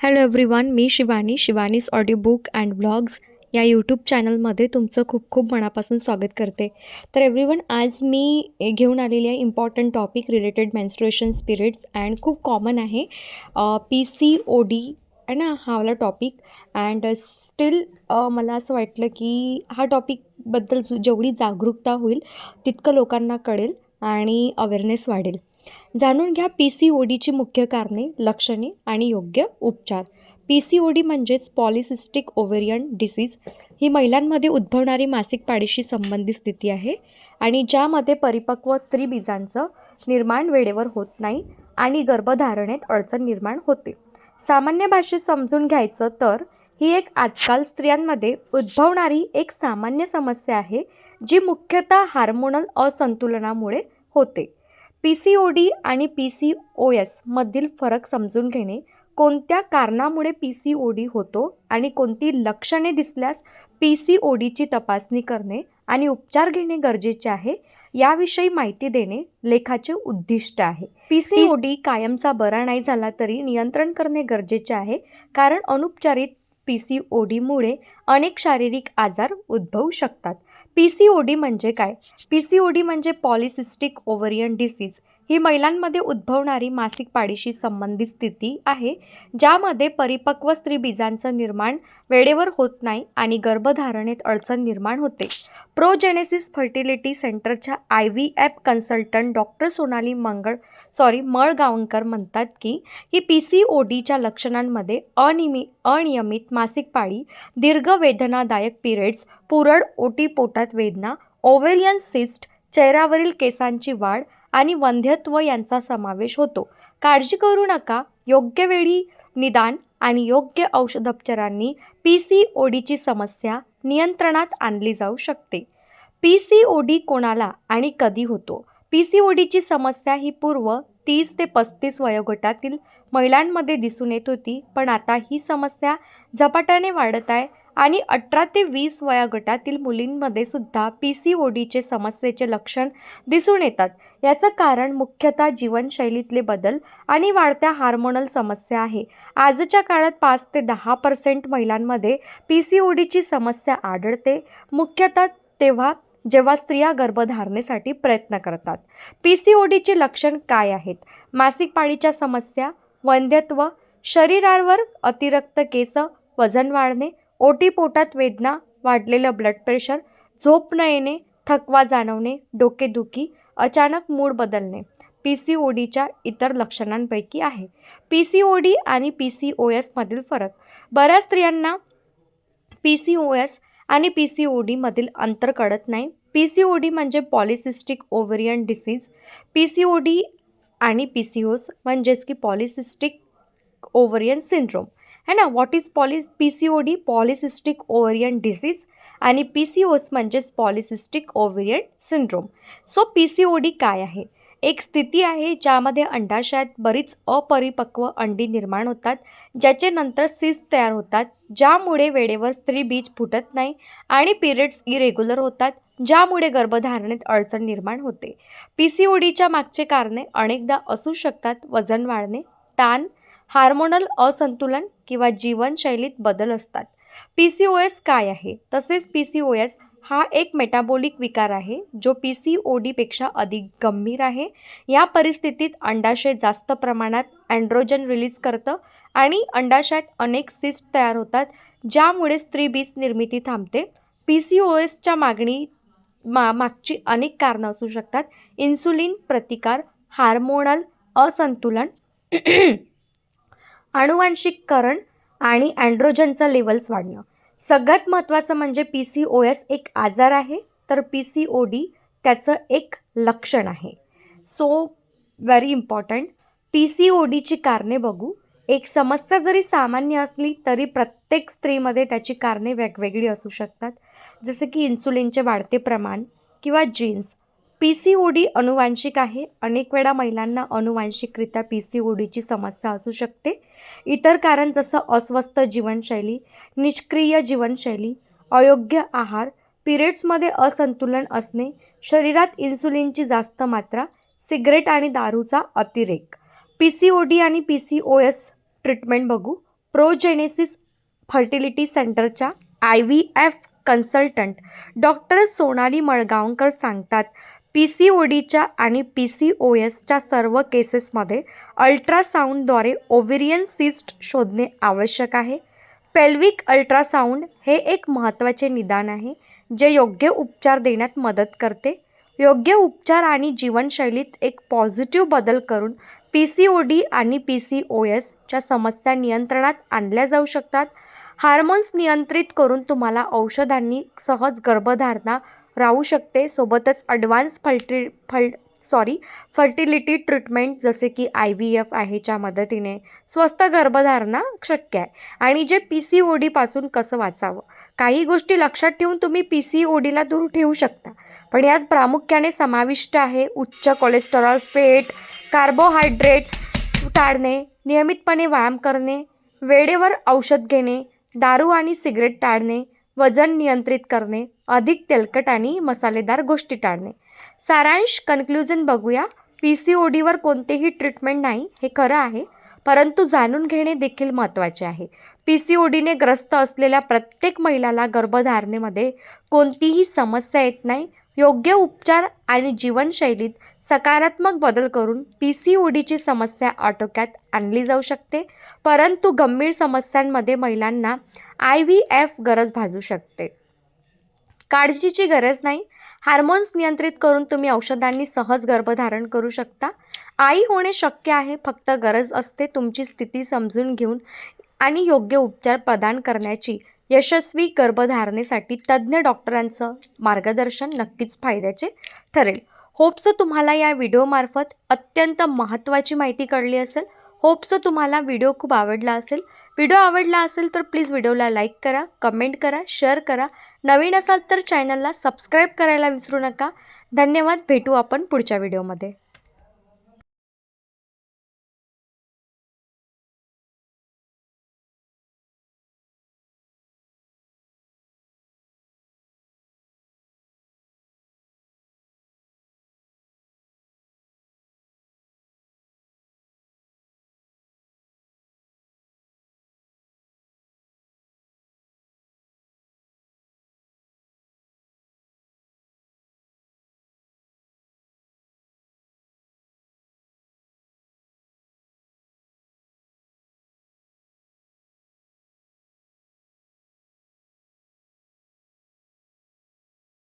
Hello everyone me Shivani Shivani's audio book and blogs या YouTube चॅनलमध्ये तुमचं खूप खूप मनापासून स्वागत करते. तर एव्हरीवन आज मी घेऊन आलेली आहे important topic related menstruation spirits and खूप कॉमन आहे. पी सी ओ डी आहे ना हा वाला टॉपिक अँड स्टील मला असं वाटलं की हा टॉपिकबद्दल जेवढी जागरूकता होईल तितकं लोकांना कळेल आणि अवेअरनेस वाढेल. जाणून घ्या पी सी ओ डीची मुख्य कारणे लक्षणे आणि योग्य उपचार. पी सी ओ डी म्हणजेच पॉलिसिस्टिक ओव्हेरियन डिसीज. ही महिलांमध्ये उद्भवणारी मासिक पाळीशी संबंधित स्थिती आहे आणि ज्यामध्ये परिपक्व स्त्रीबीजांचं निर्माण वेळेवर होत नाही आणि गर्भधारणेत अडचण निर्माण होते. सामान्य भाषेत समजून घ्यायचं तर ही एक आजकाल स्त्रियांमध्ये उद्भवणारी एक सामान्य समस्या आहे जी मुख्यतः हार्मोनल असंतुलनामुळे होते. पी सी ओ डी आणि पी सी ओ एसमधील फरक समजून घेणे कोणत्या कारणामुळे पी सी ओ डी होतो आणि कोणती लक्षणे दिसल्यास पी सी ओ डीची तपासणी करणे आणि उपचार घेणे गरजेचे आहे याविषयी माहिती देणे लेखाचे उद्दिष्ट आहे. पी सी ओ डी कायमचा बरा नाही झाला तरी नियंत्रण करणे गरजेचे आहे कारण अनुपचारित पी सी ओ डीमुळे अनेक शारीरिक आजार उद्भवू शकतात. पी सी ओ डी म्हणजे काय? पी सी ओ डी म्हणजे पॉलिसिस्टिक ओव्हरियन डिसीज ही महिलांमध्ये उद्भवणारी मासिक पाळीशी संबंधित स्थिती आहे ज्यामध्ये परिपक्व स्त्री बीजांचं निर्माण वेळेवर होत नाही आणि गर्भधारणेत अडचण निर्माण होते. प्रोजेनेसिस फर्टिलिटी सेंटरच्या I V F consultant doctor Sonali Mangal sorry Malgaonkar म्हणतात की ही पी सी ओ डीच्या लक्षणांमध्ये अनियमित अनियमित मासिक पाळी दीर्घ वेदनादायक पिरियड्स पुरळ ओटी पोटात वेदना ओव्हेरियन सिस्ट चेहऱ्यावरील केसांची वाढ आणि वंध्यत्व यांचा समावेश होतो. काळजी करू नका. योग्य वेळी निदान आणि योग्य औषधोपचारांनी पी सी ओ डीची समस्या नियंत्रणात आणली जाऊ शकते. पी सी ओ डी कोणाला आणि कधी होतो? पी सी ओ डीची समस्या ही पूर्व तीस ते पस्तीस वयोगटातील महिलांमध्ये दिसून येत होती पण आता ही समस्या झपाट्याने वाढत आहे. आणि अठरा ते वीस वयोगटातील मुलींमध्ये सुद्धा पी सी ओ डीचे समस्येचे लक्षण दिसून येतात. याचं कारण मुख्यतः जीवनशैलीतले बदल आणि वाढत्या हार्मोनल समस्या आहे. आजच्या काळात पाच ते दहा पर्सेंट महिलांमध्ये पी सी ओ डीची समस्या आढळते. मुख्यतः तेव्हा जेव्हा स्त्रिया गर्भधारणेसाठी प्रयत्न करतात. पी सी ओ डीचे लक्षण काय आहेत? मासिक पाळीच्या समस्या वंध्यत्व शरीरावर अतिरक्त केस वजन वाढणे ओटी पोटात वेदना वाढलेलं ब्लड प्रेशर झोप न येणे थकवा जाणवणे डोकेदुखी अचानक मूड बदलणे पी सी ओ डीच्या इतर लक्षणांपैकी आहे. पी सी ओ डी आणि पी सी ओ एसमधील फरक. बऱ्याच स्त्रियांना पी सी ओ एस आणि पी सी ओ डीमधील अंतर कळत नाही. पी सी ओ डी म्हणजे polycystic ovarian disease P C O D आणि पी सी ओस म्हणजेच की पॉलिसिस्टिक ओव्हरियन सिंड्रोम है ना? What is poly P C O D polycystic ovarian disease आणि पी सी ओस म्हणजेच polycystic ovarian syndrome so P C O D काय आहे? एक स्थिती आहे ज्यामध्ये अंडाशयात बरीच अपरिपक्व अंडी निर्माण होतात ज्याचे नंतर सीस तयार होतात ज्यामुळे वेळेवर स्त्री बीज फुटत नाही आणि पिरियड्स इरेग्युलर होतात ज्यामुळे गर्भधारणेत अडचण निर्माण होते. पी सी ओ डीच्या मागचे कारणे अनेकदा असू शकतात वजन वाढणे ताण हार्मोनल असंतुलन किंवा जीवनशैलीत बदल असतात. पी सी ओ एस काय आहे? तसेच पी सी ओ एस हा एक मेटाबॉलिक विकार आहे जो पी सी ओ डीपेक्षा अधिक गंभीर आहे. या परिस्थितीत अंडाशय जास्त प्रमाणात अँड्रोजन रिलीज करतं आणि अंडाशयात अनेक सिस्ट तयार होतात ज्यामुळे स्त्रीबीज निर्मिती थांबते. पी सी ओ एसच्या मागणी मा मागची अनेक कारणं असू शकतात. इन्सुलिन प्रतिकार हार्मोनल असंतुलन अनुवांशिककरण आणि अँड्रोजनचा लेवल्स वाढणं. सगळ्यात महत्त्वाचं म्हणजे पी सी ओ एस एक आजार आहे तर पी सी ओ डी त्याचं एक लक्षण आहे. So very important P C O डीची कारणे बघू. एक समस्या जरी सामान्य असली तरी प्रत्येक स्त्रीमध्ये त्याची कारणे वेगवेगळी असू शकतात. जसं की इन्सुलिनचे वाढते प्रमाण किंवा genes P C O D अनुवांशिक आहे. अनेक वेळा महिलांना अनुवांशिकरित्या पी सी ओ डीची समस्या असू शकते. इतर कारण जसं अस्वस्थ जीवनशैली निष्क्रिय जीवनशैली अयोग्य आहार पिरियड्समध्ये असंतुलन असणे शरीरात इन्सुलिनची जास्त मात्रा सिगरेट आणि दारूचा अतिरेक. पी सी ओ डी आणि P C O S treatment बघू. प्रोजेनेसिस फर्टिलिटी सेंटरच्या I V F consultant doctor Sonali Malgaonkar सांगतात पी सी ओ डीच्या आणि पी सी ओ एसच्या सर्व केसेसमध्ये अल्ट्रासाऊंडद्वारे ओव्हेरियन सिस्ट शोधणे आवश्यक आहे. पेल्विक अल्ट्रासाऊंड हे एक महत्त्वाचे निदान आहे जे योग्य उपचार देण्यात मदत करते. योग्य उपचार आणि जीवनशैलीत एक पॉझिटिव्ह बदल करून पी सी ओ डी आणि पी सी ओ एसच्या समस्या नियंत्रणात आणल्या जाऊ शकतात. हार्मोन्स नियंत्रित करून तुम्हाला औषधांनी सहज गर्भधारणा राहू शकते. सोबतच ॲडव्हान्स फल्टी फल सॉरी फर्टिलिटी ट्रीटमेंट जसे की आय व्ही एफ आहेच्या मदतीने स्वस्त गर्भधारणा शक्य आहे. आणि जे पी सी ओ डीपासून कसं वाचावं? काही गोष्टी लक्षात ठेवून तुम्ही पी सी ओ डीला दूर ठेवू शकता. पण यात प्रामुख्याने समाविष्ट आहे उच्च कोलेस्टेरॉल फेट कार्बोहायड्रेट टाळणे नियमितपणे व्यायाम करणे वेळेवर औषध घेणे दारू आणि सिगरेट टाळणे वजन नियंत्रित करणे अधिक तेलकट आणि मसालेदार गोष्टी टाळणे. सारांश कन्क्ल्युजन बघूया. पी सी ओ डीवर कोणतेही ट्रीटमेंट नाही हे खरं आहे. परंतु जाणून घेणे देखील महत्त्वाचे आहे. पी सी ओ डीने ग्रस्त असलेल्या प्रत्येक महिलाला गर्भधारणेमध्ये कोणतीही समस्या येत नाही. योग्य उपचार आणि जीवनशैलीत सकारात्मक बदल करून पी सी ओ डीची समस्या आटोक्यात आणली जाऊ शकते. परंतु गंभीर समस्यांमध्ये महिलांना आय व्ही एफ गरज भाजू शकते. काळजीची गरज नाही. हार्मोन्स नियंत्रित करून तुम्ही औषधांनी सहज गर्भधारण करू शकता. आई होणे शक्य आहे फक्त गरज असते तुमची स्थिती समजून घेऊन आणि योग्य उपचार प्रदान करण्याची. यशस्वी गर्भधारणेसाठी तज्ज्ञ डॉक्टरांचं मार्गदर्शन नक्कीच फायद्याचे ठरेल. होप्स तुम्हाला या व्हिडिओमार्फत अत्यंत महत्त्वाची माहिती कळली असेल. होप्स तुम्हाला व्हिडिओ खूप आवडला असेल. व्हिडिओ आवडला असेल तर प्लीज व्हिडिओला लाईक करा कमेंट करा शेअर करा. नवीन असाल तर चॅनलला सबस्क्राईब करायला विसरू नका. धन्यवाद. भेटू आपण पुढच्या व्हिडिओमध्ये